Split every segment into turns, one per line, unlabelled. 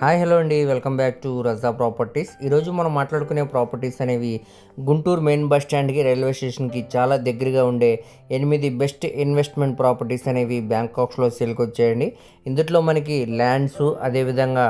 Hi hello అండి. Welcome back to Raza properties. ఈరోజు మనం మాట్లాడుకునే ప్రాపర్టీస్ అనేవి గుంటూరు మెయిన్ బస్ స్టాండ్కి రైల్వే స్టేషన్కి చాలా దగ్గరగా ఉండే ఎనిమిది బెస్ట్ ఇన్వెస్ట్మెంట్ ప్రాపర్టీస్ అనేవి బ్యాంకాక్స్లో సేల్కి వచ్చాయండి ఇందులో మనకి ల్యాండ్స్ అదేవిధంగా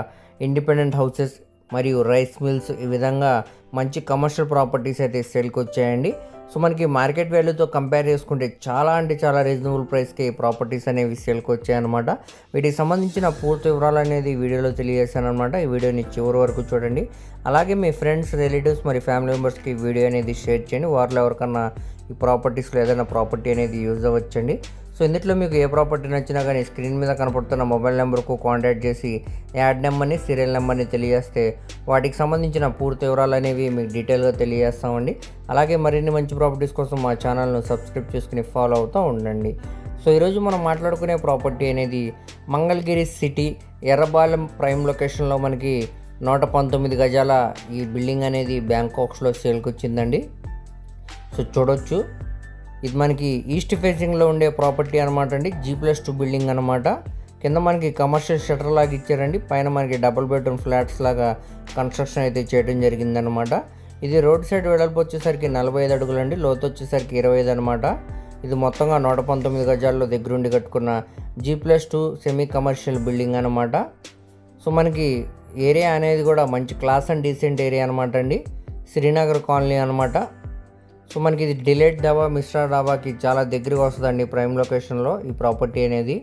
ఇండిపెండెంట్ హౌసెస్ మరియు రైస్ మిల్స్ ఈ విధంగా మంచి కమర్షియల్ ప్రాపర్టీస్ అయితే సేల్కి వచ్చాయండి సో మనకి మార్కెట్ వాల్యూతో కంపేర్ చేసుకుంటే చాలా అంటే చాలా రీజనబుల్ ప్రైస్కి ప్రాపర్టీస్ అనేవి సేల్కి వచ్చాయన్నమాట. వీటికి సంబంధించిన పూర్తి వివరాలు అనేది వీడియోలో తెలియజేశానమాట ఈ వీడియోని చివరి వరకు చూడండి. అలాగే మీ ఫ్రెండ్స్ రిలేటివ్స్ మరి ఫ్యామిలీ మెంబర్స్కి వీడియో అనేది షేర్ చేయండి. వారిలో ఎవరికన్నా ఈ ప్రాపర్టీస్లో ఏదైనా ప్రాపర్టీ అనేది యూజ్ అవ్వచ్చండి. సో ఇందులో మీకు ఏ ప్రాపర్టీ నచ్చినా కానీ స్క్రీన్ మీద కనపడుతున్న మొబైల్ నెంబర్కు కాంటాక్ట్ చేసి యాడ్ నెంబర్ని సీరియల్ నెంబర్ని తెలియజేస్తే వాటికి సంబంధించిన పూర్తి వివరాలు అనేవి మీకు డీటెయిల్గా తెలియజేస్తామండి. అలాగే మరిన్ని మంచి ప్రాపర్టీస్ కోసం మా ఛానల్ను సబ్స్క్రైబ్ చేసుకుని ఫాలో అవుతూ ఉండండి. సో ఈరోజు మనం మాట్లాడుకునే ప్రాపర్టీ అనేది మంగళగిరి సిటీ ఎర్రబాలెం ప్రైమ్ లొకేషన్లో మనకి నూట పంతొమ్మిది గజాల ఈ బిల్డింగ్ అనేది బ్యాంకాక్స్లో సేల్కి వచ్చిందండి. సో చూడొచ్చు. ఇది మనకి ఈస్ట్ ఫేసింగ్లో ఉండే ప్రాపర్టీ అనమాట అండి. జీ ప్లస్ టూ బిల్డింగ్ అనమాట కింద మనకి కమర్షియల్ షటర్ లాగా ఇచ్చారండి. పైన మనకి డబుల్ బెడ్రూమ్ ఫ్లాట్స్ లాగా కన్స్ట్రక్షన్ అయితే చేయడం జరిగిందనమాట ఇది రోడ్ సైడ్ వెడల్పు వచ్చేసరికి నలభై ఐదు అడుగులు అండి లోతు వచ్చేసరికి ఇరవై ఐదు అనమాట ఇది మొత్తంగా నూట పంతొమ్మిది గజాల్లో దగ్గరుండి కట్టుకున్న G plus two semi commercial building అనమాట సో మనకి ఏరియా అనేది కూడా మంచి క్లాస్ అండ్ డీసెంట్ ఏరియా అనమాట అండి. శ్రీనగర్ కాలనీ అనమాట సో మనకి ఇది డిలేట్ డాబా మిశ్రా డాబాకి చాలా దగ్గరగా వస్తుందండి ప్రైమ్ లొకేషన్లో ఈ ప్రాపర్టీ అనేది.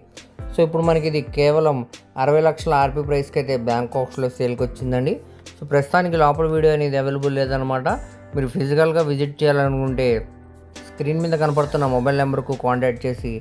సో ఇప్పుడు మనకి ఇది కేవలం అరవై లక్షల ఆర్పీ ప్రైస్కి అయితే బ్యాంకాక్స్లో సేల్కి వచ్చిందండి. సో ప్రస్తుతానికి లోపల వీడియో అనేది అవైలబుల్ లేదనమాట మీరు ఫిజికల్గా విజిట్ చేయాలనుకుంటే స్క్రీన్ మీద కనపడుతున్న మొబైల్ నెంబర్కు కాంటాక్ట్ చేసి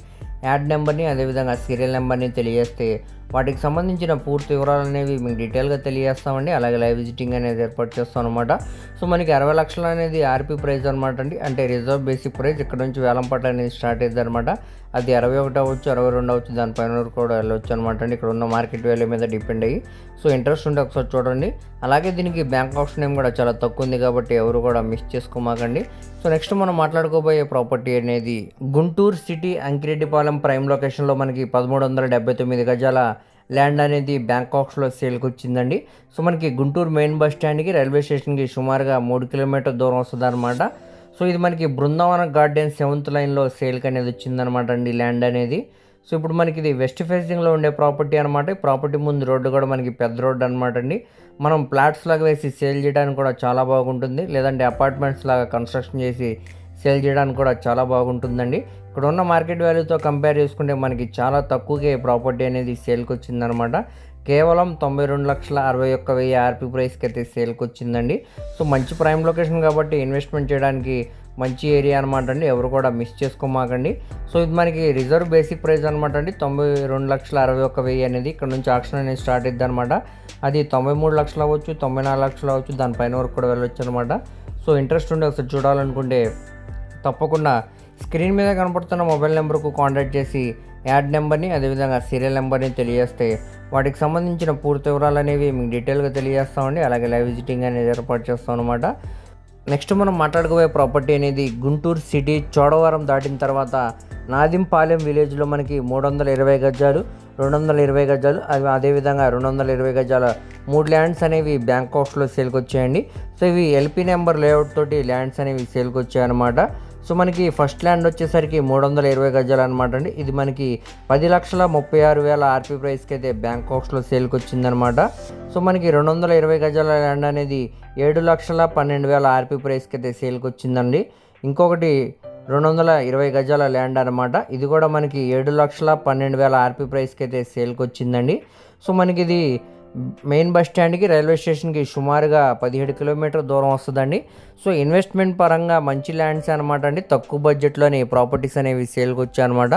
యాడ్ నెంబర్ని అదేవిధంగా సీరియల్ నెంబర్ని తెలియజేస్తే వాటికి సంబంధించిన పూర్తి వివరాలు అనేవి మీకు డీటెయిల్గా తెలియజేస్తామండి. అలాగే లైవ్ విజిటింగ్ అనేది ఏర్పాటు చేస్తాం అనమాట సో మనకి అరవై లక్షలు అనేది ఆర్పీ ప్రైస్ అనమాట అండి. అంటే రిజర్వ్ బేసిక్ ప్రైస్ ఇక్కడ నుంచి వేలంపాట అనేది స్టార్ట్ అయ్యింది అనమాట అది అరవై ఒకటి అవ్వచ్చు అరవై రెండు అవ్వచ్చు దానిపైన వరకు కూడా వెళ్ళవచ్చు అనమాట అండి. ఇక్కడ ఉన్న మార్కెట్ వాల్యూ మీద డిపెండ్ అయ్యి. సో ఇంట్రెస్ట్ ఉంటే ఒకసారి చూడండి. అలాగే దీనికి బ్యాంక్ ఆప్షన్ ఏం కూడా చాలా తక్కువ ఉంది కాబట్టి ఎవరు కూడా మిస్ చేసుకోమాకండి. సో నెక్స్ట్ మనం మాట్లాడుకోబోయే ప్రాపర్టీ అనేది గుంటూరు సిటీ అంకిరెడ్డిపాలెం ప్రైమ్ లొకేషన్లో మనకి పదమూడు వందల డెబ్బై తొమ్మిది గజాల ల్యాండ్ అనేది బ్యాంకాక్స్లో సేల్కి వచ్చిందండి సో మనకి గుంటూరు మెయిన్ బస్ స్టాండ్కి రైల్వే స్టేషన్కి సుమారుగా మూడు కిలోమీటర్ దూరం వస్తుంది అనమాట సో ఇది మనకి బృందావన గార్డెన్ సెవెంత్ లైన్లో సేల్కి అనేది వచ్చిందనమాట అండి ల్యాండ్ అనేది. సో ఇప్పుడు మనకి ఇది వెస్ట్ ఫేసింగ్లో ఉండే ప్రాపర్టీ అనమాట ప్రాపర్టీ ముందు రోడ్డు కూడా మనకి పెద్ద రోడ్డు అనమాట అండి. మనం ప్లాట్స్ లాగా వేసి సేల్ చేయడానికి కూడా చాలా బాగుంటుంది. లేదంటే అపార్ట్మెంట్స్ లాగా కన్స్ట్రక్షన్ చేసి సేల్ చేయడానికి కూడా చాలా బాగుంటుందండి. ఇక్కడ ఉన్న మార్కెట్ వాల్యూతో కంపేర్ చేసుకుంటే మనకి చాలా తక్కువగా ఈ ప్రాపర్టీ అనేది సేల్కి వచ్చిందనమాట. కేవలం తొంభై రెండు లక్షల అరవై ఒక్క వెయ్యి ఆర్పీ ప్రైస్కి అయితే సేల్కి వచ్చిందండి. సో మంచి ప్రైమ్ లొకేషన్ కాబట్టి ఇన్వెస్ట్మెంట్ చేయడానికి మంచి ఏరియా అనమాట అండి. ఎవరు కూడా మిస్ చేసుకోమాకండి. సో ఇది మనకి రిజర్వ్ బేసిక్ ప్రైస్ అనమాట అండి. తొంభై రెండు లక్షల అరవై ఒక్క వెయ్యి అనేది ఇక్కడ నుంచి ఆక్షన్ అనేది స్టార్ట్ అయింది అనమాట అది తొంభై మూడు లక్షలు అవ్వచ్చు తొంభై నాలుగు లక్షలు అవ్వచ్చు దానిపైన వరకు కూడా వెళ్ళొచ్చు అనమాట. సో ఇంట్రెస్ట్ ఉండి ఒకసారి చూడాలనుకుంటే తప్పకుండా స్క్రీన్ మీద కనపడుతున్న మొబైల్ నెంబర్కు కాంటాక్ట్ చేసి యాడ్ నెంబర్ని అదేవిధంగా సీరియల్ నెంబర్ని తెలియజేస్తే వాటికి సంబంధించిన పూర్తి వివరాలు అనేవి మీకు డీటెయిల్గా తెలియజేస్తామండి. అలాగే లైవ్ విజిటింగ్ అనేది ఏర్పాటు చేస్తాం అనమాట నెక్స్ట్ మనం మాట్లాడుకోబోయే ప్రాపర్టీ అనేది గుంటూరు సిటీ చోడవరం దాటిన తర్వాత నాదింపాలెం విలేజ్లో మనకి మూడు వందల ఇరవై గజాలు రెండు వందల ఇరవై గజాలు అవి అదేవిధంగా రెండు వందల ఇరవై గజాల మూడు ల్యాండ్స్ అనేవి బ్యాంకాక్స్లో సేల్కి వచ్చాయండి సో ఇవి ఎల్పీ నెంబర్ లేఅవుట్ తోటి ల్యాండ్స్ అనేవి సేల్కి వచ్చాయన్నమాట సో మనకి ఫస్ట్ ల్యాండ్ వచ్చేసరికి మూడు వందల ఇరవై గజాలు అనమాట అండి. ఇది మనకి పది లక్షల ముప్పై ఆరు వేల ఆర్పీ ప్రైస్కి అయితే బ్యాంకాక్స్లో సేల్కి వచ్చిందనమాట సో మనకి రెండు వందల ఇరవై గజాల ల్యాండ్ అనేది ఏడు లక్షల పన్నెండు వేల ఆర్పీ ప్రైస్కి అయితే సేల్కి వచ్చిందండి. ఇంకొకటి రెండు వందల ఇరవై గజాల ల్యాండ్ అనమాట ఇది కూడా మనకి ఏడు లక్షల పన్నెండు వేల ఆర్పీ ప్రైస్కి అయితే సేల్కి వచ్చిందండి. సో మనకి ఇది మెయిన్ బస్ స్టాండ్కి రైల్వే స్టేషన్కి సుమారుగా పదిహేడు కిలోమీటర్ దూరం వస్తుందండి. సో ఇన్వెస్ట్మెంట్ పరంగా మంచి ల్యాండ్స్ అనమాట అండి. తక్కువ బడ్జెట్లోని ప్రాపర్టీస్ అనేవి సేల్కి వచ్చాయన్నమాట.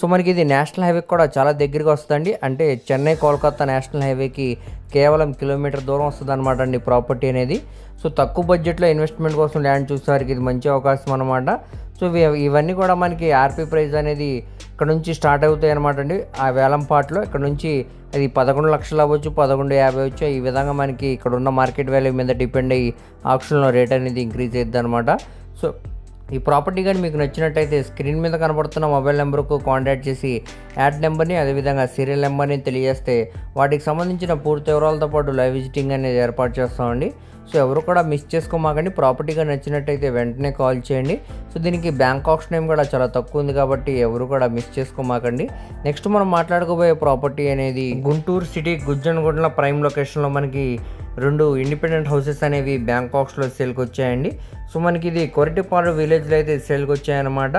సో మనకి ఇది నేషనల్ హైవే కూడా చాలా దగ్గరికి వస్తుందండి. అంటే చెన్నై కోల్కతా నేషనల్ హైవేకి కేవలం కిలోమీటర్ దూరం వస్తుంది అనమాట అండి ప్రాపర్టీ అనేది. సో తక్కువ బడ్జెట్లో ఇన్వెస్ట్మెంట్ కోసం ల్యాండ్ చూసేవారికి ఇది మంచి అవకాశం అనమాట సో ఇవి- ఇవన్నీ కూడా మనకి ఆర్పీ ప్రైజ్ అనేది ఇక్కడ నుంచి స్టార్ట్ అవుతాయి అనమాట అండి. ఆ వేలంపాట్లో ఇక్కడ నుంచి అది పదకొండు లక్షలు అవ్వచ్చు పదకొండు యాభై అవ్వచ్చు ఈ విధంగా మనకి ఇక్కడ ఉన్న మార్కెట్ వాల్యూ మీద డిపెండ్ అయ్యి ఆప్షన్లో రేట్ అనేది ఇంక్రీజ్ అవుతుంది అనమాట సో ఈ ప్రాపర్టీ కానీ మీకు నచ్చినట్టయితే స్క్రీన్ మీద కనబడుతున్న మొబైల్ నెంబర్కు కాంటాక్ట్ చేసి యాడ్ నెంబర్ని అదేవిధంగా సీరియల్ నెంబర్ని తెలియజేస్తే వాటికి సంబంధించిన పూర్తి వివరాలతో పాటు లైవ్ విజిటింగ్ అనేది ఏర్పాటు చేస్తామండి. సో ఎవరు కూడా మిస్ చేసుకోమాకండి. ప్రాపర్టీగా నచ్చినట్టయితే వెంటనే కాల్ చేయండి. సో దీనికి బ్యాంక్ ఆప్షన్ నేమ్ కూడా చాలా తక్కువ ఉంది కాబట్టి ఎవరు కూడా మిస్ చేసుకోమాకండి. నెక్స్ట్ మనం మాట్లాడుకోబోయే ప్రాపర్టీ అనేది గుంటూరు సిటీ గుజ్జనగుండ్ల ప్రైమ్ లొకేషన్లో మనకి రెండు ఇండిపెండెంట్ హౌసెస్ అనేవి బ్యాంకాక్స్లో సేల్కి వచ్చాయండి సో మనకి ఇది కొరటిపాడు విలేజ్లో అయితే సేల్కి వచ్చాయన్నమాట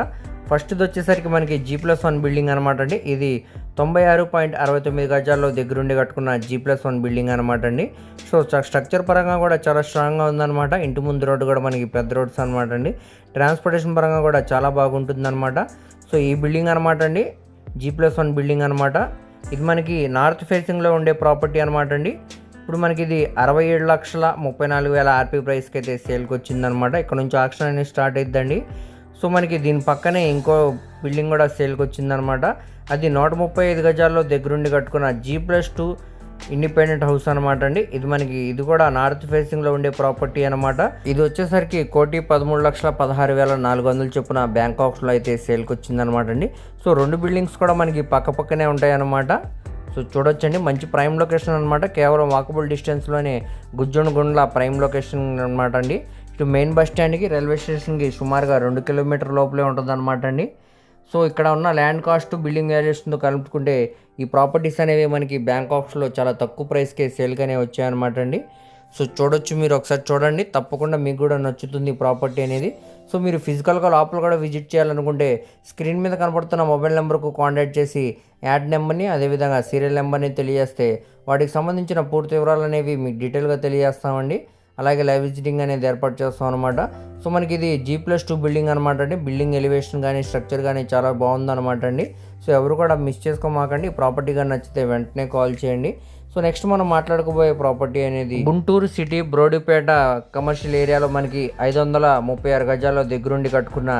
ఫస్ట్ది వచ్చేసరికి మనకి జీ ప్లస్ వన్ బిల్డింగ్ అనమాట అండి. ఇది తొంభై ఆరు పాయింట్ అరవై తొమ్మిది గజాల్లో దగ్గరుండి కట్టుకున్న జీ ప్లస్ వన్ బిల్డింగ్ అనమాట అండి. సో స్ట్రక్చర్ పరంగా కూడా చాలా స్ట్రాంగ్గా ఉందన్నమాట. ఇంటి ముందు రోడ్డు కూడా మనకి పెద్ద రోడ్స్ అనమాట అండి. ట్రాన్స్పోర్టేషన్ పరంగా కూడా చాలా బాగుంటుందన్నమాట. సో ఈ బిల్డింగ్ అనమాట అండి. జీ ప్లస్ వన్ బిల్డింగ్ అనమాట ఇది మనకి నార్త్ ఫేసింగ్లో ఉండే ప్రాపర్టీ అనమాట అండి. ఇప్పుడు మనకి ఇది అరవై ఏడు లక్షల ముప్పై నాలుగు వేల ఆర్పీ ప్రైస్కి అయితే సేల్కి వచ్చిందనమాట ఇక్కడ నుంచి ఆక్షన్ అనేది స్టార్ట్ అయిద్దండి. సో మనకి దీని పక్కనే ఇంకో బిల్డింగ్ కూడా సేల్కి వచ్చిందనమాట అది నూట ముప్పై ఐదు గజాల్లో దగ్గరుండి కట్టుకున్న G plus two independent house అనమాట అండి. ఇది మనకి ఇది కూడా నార్త్ ఫేసింగ్లో ఉండే ప్రాపర్టీ అనమాట. ఇది వచ్చేసరికి కోటి పదమూడు లక్షల పదహారు వేల నాలుగు వందలు చొప్పున బ్యాంకాక్స్లో అయితే సేల్కి వచ్చిందనమాట అండి. సో రెండు బిల్డింగ్స్ కూడా మనకి పక్క పక్కనే ఉంటాయన్నమాట. సో చూడొచ్చండి మంచి ప్రైమ్ లొకేషన్ అనమాట. కేవలం వాకబుల్ డిస్టెన్స్లోనే గుజ్జునగుండ్ల ప్రైమ్ లొకేషన్ అనమాట అండి. ఇటు మెయిన్ బస్ స్టాండ్కి రైల్వే స్టేషన్కి సుమారుగా రెండు కిలోమీటర్ లోపలే ఉంటుంది అనమాట అండి. సో ఇక్కడ ఉన్న ల్యాండ్ కాస్ట్ బిల్డింగ్ వాల్యుయేషన్తో కలుపుకుంటే ఈ ప్రాపర్టీస్ అనేవి మనకి బ్యాంకాక్స్లో చాలా తక్కువ ప్రైస్కే సేల్గానే వచ్చాయన్నమాట అండి. సో చూడొచ్చు మీరు ఒకసారి చూడండి. తప్పకుండా మీకు కూడా నచ్చుతుంది ఈ ప్రాపర్టీ అనేది. సో మీరు ఫిజికల్గా లోపల కూడా విజిట్ చేయాలనుకుంటే స్క్రీన్ మీద కనపడుతున్న మొబైల్ నెంబర్కు కాంటాక్ట్ చేసి యాడ్ నెంబర్ని అదేవిధంగా సీరియల్ నెంబర్ని తెలియజేస్తే వాటికి సంబంధించిన పూర్తి వివరాలు అనేవి మీకు డీటెయిల్గా తెలియజేస్తామండి. అలాగే లైవ్ విజిటింగ్ అనేది ఏర్పాటు చేస్తాం అనమాట సో మనకి ఇది జీ ప్లస్ టూ బిల్డింగ్ అనమాట అండి. బిల్డింగ్ ఎలివేషన్ కానీ స్ట్రక్చర్ కానీ చాలా బాగుందన్నమాట అండి. సో ఎవరు కూడా మిస్ చేసుకోమాకండి. ప్రాపర్టీ కానీ నచ్చితే వెంటనే కాల్ చేయండి. సో నెక్స్ట్ మనం మాట్లాడుకోబోయే ప్రాపర్టీ అనేది గుంటూరు సిటీ బ్రోడిపేట కమర్షియల్ ఏరియాలో మనకి ఐదు వందల ముప్పై ఆరు గజాల్లో దగ్గరుండి కట్టుకున్న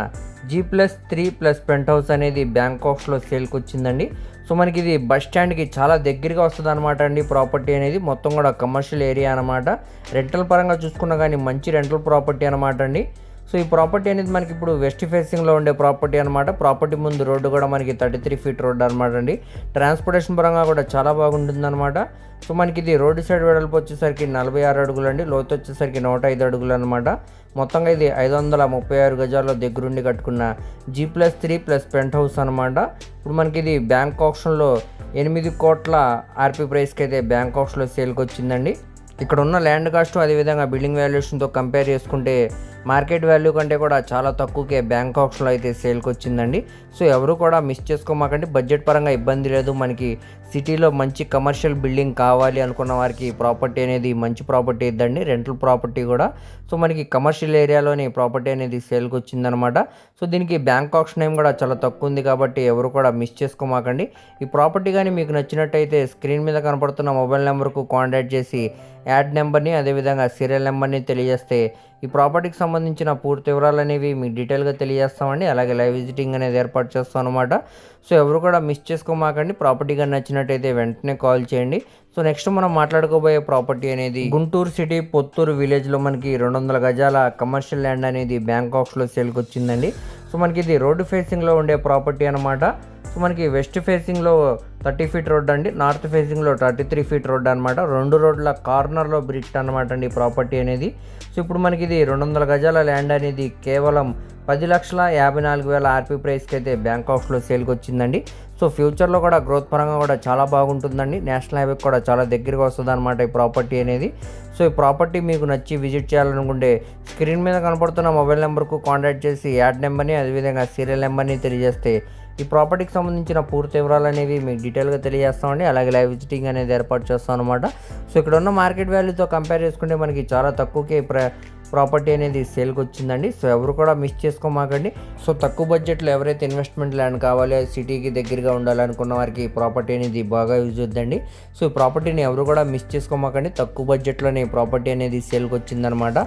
G plus three plus penthouse అనేది బ్యాంకాక్స్లో సేల్కి వచ్చిందండి సో మనకి ఇది బస్ స్టాండ్కి చాలా దగ్గరగా వస్తుంది అనమాట అండి. ప్రాపర్టీ అనేది మొత్తం కూడా కమర్షియల్ ఏరియా అనమాట రెంటల్ పరంగా చూసుకున్నా కానీ మంచి రెంటల్ ప్రాపర్టీ అనమాట అండి. సో ఈ ప్రాపర్టీ అనేది మనకి ఇప్పుడు వెస్ట్ ఫేసింగ్లో ఉండే ప్రాపర్టీ అనమాట ప్రాపర్టీ ముందు రోడ్డు కూడా మనకి థర్టీ త్రీ ఫీట్ రోడ్ అనమాట అండి. ట్రాన్స్పోర్టేషన్ పరంగా కూడా చాలా బాగుంటుంది అనమాట సో మనకి ఇది రోడ్డు సైడ్ వెడల్పు వచ్చేసరికి నలభై ఆరు అడుగులు అండి. లోతు వచ్చేసరికి నూట ఐదు అడుగులు అనమాట మొత్తంగా ఇది ఐదు వందల ముప్పై ఆరు గజాల్లో దగ్గరుండి కట్టుకున్న G plus three plus penthouse అనమాట ఇప్పుడు మనకి ఇది బ్యాంక్ ఆప్షన్లో ఎనిమిది కోట్ల ఆర్పీ ప్రైస్కి అయితే బ్యాంక్ ఆప్షన్లో సేల్కి వచ్చిందండి. ఇక్కడ ఉన్న ల్యాండ్ కాస్ట్ అదేవిధంగా బిల్డింగ్ వాల్యుయేషన్తో కంపేర్ చేసుకుంటే మార్కెట్ వాల్యూ కంటే కూడా చాలా తక్కువకే బ్యాంకాక్స్లో అయితే సేల్కి వచ్చిందండి సో ఎవరు కూడా మిస్ చేసుకోమాకండి. బడ్జెట్ పరంగా ఇబ్బంది లేదు. మనకి సిటీలో మంచి కమర్షియల్ బిల్డింగ్ కావాలి అనుకున్న వారికి ప్రాపర్టీ అనేది మంచి ప్రాపర్టీ ఇద్దండి రెంటల్ ప్రాపర్టీ కూడా. సో మనకి కమర్షియల్ ఏరియాలోని ప్రాపర్టీ అనేది సేల్కి వచ్చిందనమాట. సో దీనికి బ్యాంక్ ఆప్షన్ నేమ్ కూడా చాలా తక్కువ ఉంది కాబట్టి ఎవరు కూడా మిస్ చేసుకోమాకండి. ఈ ప్రాపర్టీ కానీ మీకు నచ్చినట్టయితే స్క్రీన్ మీద కనపడుతున్న మొబైల్ నెంబర్కు కాంటాక్ట్ చేసి యాడ్ నెంబర్ని అదేవిధంగా సీరియల్ నెంబర్ని తెలియజేస్తే ఈ ప్రాపర్టీకి సంబంధించిన పూర్తి వివరాలు అనేవి మీకు డీటెయిల్గా తెలియజేస్తామండి. అలాగే లైవ్ విజిటింగ్ అనేది ఏర్పాటు చేస్తాం అనమాట సో ఎవరు కూడా మిస్ చేసుకోమాకండి. ప్రాపర్టీ కానీ నచ్చినట్టయితే వెంటనే కాల్ చేయండి. సో నెక్స్ట్ మనం మాట్లాడుకోబోయే ప్రాపర్టీ అనేది గుంటూరు సిటీ పొత్తూరు విలేజ్లో మనకి రెండు వందల గజాల కమర్షియల్ ల్యాండ్ అనేది బ్యాంకాక్స్లో సేల్కి వచ్చిందండి. సో మనకి ఇది రోడ్డు ఫేసింగ్లో ఉండే ప్రాపర్టీ అనమాట సో మనకి వెస్ట్ ఫేసింగ్లో థర్టీ ఫీట్ రోడ్ అండి నార్త్ ఫేసింగ్లో థర్టీ త్రీ ఫీట్ రోడ్ అనమాట రెండు రోడ్ల కార్నర్లో బ్రిట్ అనమాట అండి ప్రాపర్టీ అనేది. సో ఇప్పుడు మనకి ఇది రెండు వందల గజాల ల్యాండ్ అనేది కేవలం పది లక్షల యాభై నాలుగు వేల ఆర్పీ ప్రైస్కి అయితే బ్యాంకాక్స్లో సేల్కి వచ్చిందండి. సో ఫ్యూచర్లో కూడా గ్రోత్ పరంగా కూడా చాలా బాగుంటుందండి. నేషనల్ హైవేకి కూడా చాలా దగ్గరగా వస్తుంది అనమాట ఈ ప్రాపర్టీ అనేది. సో ఈ ప్రాపర్టీ మీకు నచ్చి విజిట్ చేయాలనుకుంటే స్క్రీన్ మీద కనపడుతున్న మొబైల్ నెంబర్కు కాంటాక్ట్ చేసి యాడ్ నెంబర్ని అదేవిధంగా సీరియల్ నెంబర్ని తెలియజేస్తే ఈ ప్రాపర్టీకి సంబంధించిన పూర్తి వివరాలు అనేవి మీకు డీటెయిల్గా తెలియజేస్తామండి. అలాగే లైవ్ విజిటింగ్ అనేది ఏర్పాటు చేస్తాం అనమాట సో ఇక్కడ ఉన్న మార్కెట్ వాల్యూతో కంపేర్ చేసుకుంటే మనకి చాలా తక్కువకే ప్ర ప్రాపర్టీ అనేది సేల్కి వచ్చిందండి. సో ఎవరు కూడా మిస్ చేసుకోమాకండి. సో తక్కువ బడ్జెట్లో ఎవరైతే ఇన్వెస్ట్మెంట్ ల్యాండ్ కావాలి సిటీకి దగ్గరగా ఉండాలనుకున్న వారికి ఈ ప్రాపర్టీ అనేది బాగా యూజ్ అవుతుందండి సో ఈ ప్రాపర్టీని ఎవరు కూడా మిస్ చేసుకోమాకండి. తక్కువ బడ్జెట్లోనే ఈ ప్రాపర్టీ అనేది సేల్కి వచ్చిందనమాట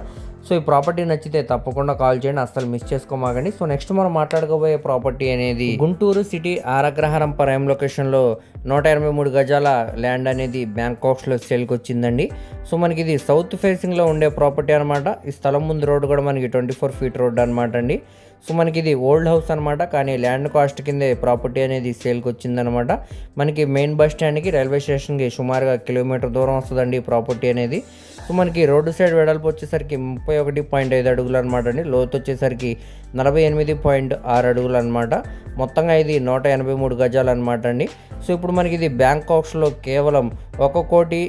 సో ఈ ప్రాపర్టీ నచ్చితే తప్పకుండా కాల్ చేయండి అస్సలు మిస్ చేసుకోమాగండి సో నెక్స్ట్ మనం మాట్లాడుకోబోయే ప్రాపర్టీ అనేది గుంటూరు సిటీ ఆరగ్రహారం ప్రైమ్ లొకేషన్లో నూట ఇరవై మూడు గజాల ల్యాండ్ అనేది బ్యాంకాక్స్లో సేల్కి వచ్చిందండి సో మనకి ఇది సౌత్ ఫేసింగ్లో ఉండే ప్రాపర్టీ అనమాట ఈ స్థలం ముందు రోడ్డు కూడా మనకి ట్వంటీ ఫోర్ ఫీట్ రోడ్ అనమాట అండి. సో మనకి ఇది ఓల్డ్ హౌస్ అనమాట కానీ ల్యాండ్ కాస్ట్ కిందే ప్రాపర్టీ అనేది సేల్కి వచ్చిందనమాట మనకి మెయిన్ బస్ స్టాండ్కి రైల్వే స్టేషన్కి సుమారుగా కిలోమీటర్ దూరం వస్తుందండి ఈ ప్రాపర్టీ అనేది. సో మనకి రోడ్డు సైడ్ వెడల్పు వచ్చేసరికి ముప్పై ఒకటి పాయింట్ ఐదు అడుగులు అనమాట అండి. లోతు వచ్చేసరికి నలభై ఎనిమిది పాయింట్ ఆరు అడుగులు అనమాట మొత్తంగా ఇది నూట ఎనభై మూడు గజాలు అనమాట అండి. సో ఇప్పుడు మనకి ఇది బ్యాంకాక్స్లో కేవలం ఒక కోటి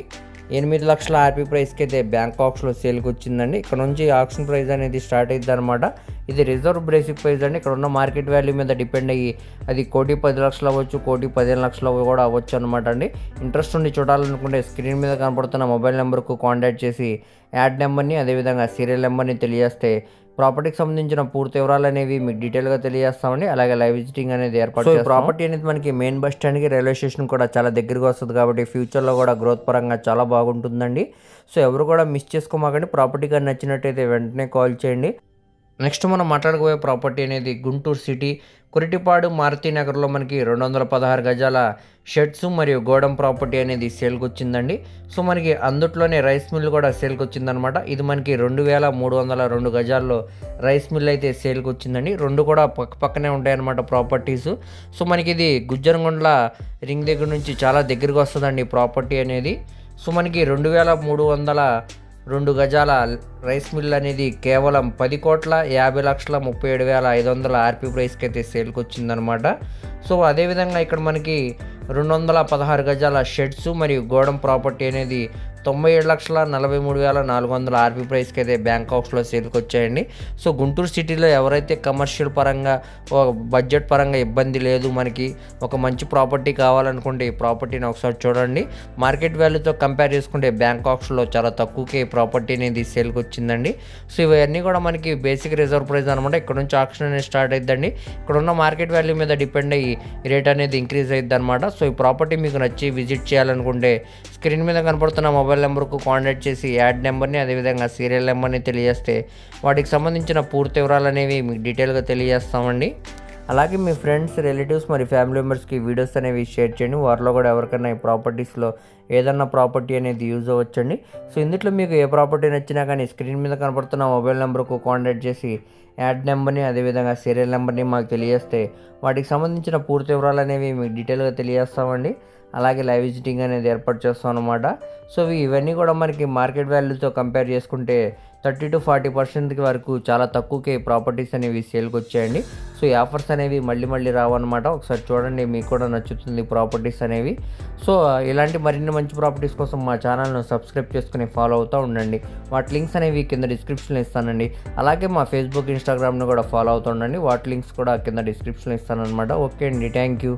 ఎనిమిది లక్షల ఆర్పీ ప్రైస్కి అయితే బ్యాంకాక్స్లో సేల్కి వచ్చిందండి. ఇక్కడ నుంచి ఆక్షన్ ప్రైస్ అనేది స్టార్ట్ అయింది అనమాట ఇది రిజర్వ్ బేసిక్ ప్రైస్ అండి. ఇక్కడ ఉన్న మార్కెట్ వాల్యూ మీద డిపెండ్ అయ్యి అది కోటి పది లక్షలు అవ్వచ్చు కోటి పదిహేను లక్షలు కూడా అవ్వచ్చు అనమాట అండి. ఇంట్రెస్ట్ ఉండి చూడాలనుకుంటే స్క్రీన్ మీద కనపడుతున్న మొబైల్ నెంబర్కు కాంటాక్ట్ చేసి యాడ్ నెంబర్ని అదేవిధంగా సీరియల్ నెంబర్ని తెలియజేస్తే ప్రాపర్టీకి సంబంధించిన పూర్తి వివరాలు అనేవి మీకు డీటెయిల్గా తెలియజేస్తామండి. అలాగే లైవ్ విజిటింగ్ అనేది ఏర్పాటు చేస్తాం. ప్రాపర్టీ అనేది మనకి మెయిన్ బస్ స్టాండ్కి రైల్వే స్టేషన్ కూడా చాలా దగ్గరగా వస్తుంది కాబట్టి ఫ్యూచర్లో కూడా గ్రోత్ పరంగా చాలా బాగుంటుందండి. సో ఎవరు కూడా మిస్ చేసుకోమాకండి. ప్రాపర్టీ కానీ నచ్చినట్టయితే వెంటనే కాల్ చేయండి. నెక్స్ట్ మనం మాట్లాడుకోబోయే ప్రాపర్టీ అనేది గుంటూరు సిటీ కురిటిపాడు మారుతి నగర్లో మనకి రెండు వందల పదహారు గజాల షెడ్స్ మరియు గోడం ప్రాపర్టీ అనేది సేల్కి వచ్చిందండి సో మనకి అందుట్లోనే రైస్ మిల్ కూడా సేల్కి వచ్చిందనమాట ఇది మనకి రెండు వేల మూడు వందల రెండు గజాల్లో రైస్ మిల్ అయితే సేల్కి వచ్చిందండి రెండు కూడా పక్క పక్కనే ఉంటాయన్నమాట ప్రాపర్టీస్. సో మనకి ఇది గుజ్జరగొండ్ల రింగ్ దగ్గర నుంచి చాలా దగ్గరికి వస్తుందండి ప్రాపర్టీ అనేది. సో మనకి రెండు వేల మూడు వందల రెండు గజాల రైస్ మిల్ అనేది కేవలం పది కోట్ల యాభై లక్షల ముప్పై ఏడు వేల ఐదు వందల ఆర్పీ ప్రైస్కి అయితే సేల్కి వచ్చిందనమాట సో అదేవిధంగా ఇక్కడ మనకి రెండు వందల పదహారు గజాల షెడ్స్ మరియు గోడం ప్రాపర్టీ అనేది తొంభై ఏడు లక్షల నలభై మూడు వేల నాలుగు వందల ఆర్పీ ప్రైస్కి అయితే బ్యాంకాక్స్లో సేల్కి వచ్చాయండి సో గుంటూరు సిటీలో ఎవరైతే కమర్షియల్ పరంగా ఒక బడ్జెట్ పరంగా ఇబ్బంది లేదు మనకి ఒక మంచి ప్రాపర్టీ కావాలనుకుంటే ఈ ప్రాపర్టీని ఒకసారి చూడండి. మార్కెట్ వాల్యూతో కంపేర్ చేసుకుంటే బ్యాంకాక్స్లో చాలా తక్కువకే ఈ ప్రాపర్టీ అనేది సేల్కి వచ్చిందండి సో ఇవన్నీ కూడా మనకి బేసిక్ రిజర్వ్ ప్రైస్ అనమాట. ఇక్కడ నుంచి ఆక్షన్ అనేది స్టార్ట్ అయిద్దండి. ఇక్కడ ఉన్న మార్కెట్ వాల్యూ మీద డిపెండ్ అయ్యి రేట్ అనేది ఇంక్రీజ్ అయ్యిద్ది అనమాట. సో ఈ ప్రాపర్టీ మీకు నచ్చి విజిట్ చేయాలనుకుంటే స్క్రీన్ మీద కనపడుతున్న మొబైల్ నెంబర్కు కాంటాక్ట్ చేసి యాడ్ నెంబర్ని అదేవిధంగా సీరియల్ నెంబర్ని తెలియజేస్తే వాటికి సంబంధించిన పూర్తి వివరాలు అనేవి మీకు డీటెయిల్గా తెలియజేస్తామండి. అలాగే మీ ఫ్రెండ్స్ రిలేటివ్స్ మరి ఫ్యామిలీ మెంబర్స్కి వీడియోస్ అనేవి షేర్ చేయండి. వారిలో కూడా ఎవరికైనా ఈ ప్రాపర్టీస్లో ఏదన్నా ప్రాపర్టీ అనేది యూజ్ అవ్వచ్చండి. సో ఇందులో మీకు ఏ ప్రాపర్టీ నచ్చినా కానీ స్క్రీన్ మీద కనపడుతున్న మొబైల్ నెంబర్కు కాంటాక్ట్ చేసి యాడ్ నెంబర్ని అదేవిధంగా సీరియల్ నెంబర్ని మాకు తెలియజేస్తే వాటికి సంబంధించిన పూర్తి వివరాలు అనేవి మీకు డీటెయిల్గా తెలియజేస్తామండి. అలాగే లైవ్ విజిటింగ్ అనేది ఏర్పాటు చేస్తాం అనమాట సో ఇవన్నీ కూడా మనకి మార్కెట్ వాల్యూతో కంపేర్ చేసుకుంటే థర్టీ టు ఫార్టీ పర్సెంట్ వరకు చాలా తక్కువకే ప్రాపర్టీస్ అనేవి సేల్కి వచ్చాయండి. సో ఈ ఆఫర్స్ అనేవి మళ్ళీ మళ్ళీ రావన్నమాట. ఒకసారి చూడండి మీకు కూడా నచ్చుతుంది ప్రాపర్టీస్ అనేవి. సో ఇలాంటి మరిన్ని మంచి ప్రాపర్టీస్ కోసం మా ఛానల్ను సబ్స్క్రైబ్ చేసుకుని ఫాలో అవుతూ ఉండండి. వాటి లింక్స్ అనేవి కింద డిస్క్రిప్షన్లో ఇస్తానండి. అలాగే మా ఫేస్బుక్ ఇన్స్టాగ్రామ్ను కూడా ఫాలో అవుతూ ఉండండి. వాటి లింక్స్ కూడా కింద డిస్క్రిప్షన్లో ఇస్తానన్నమాట. ఓకే అండి థ్యాంక్ యూ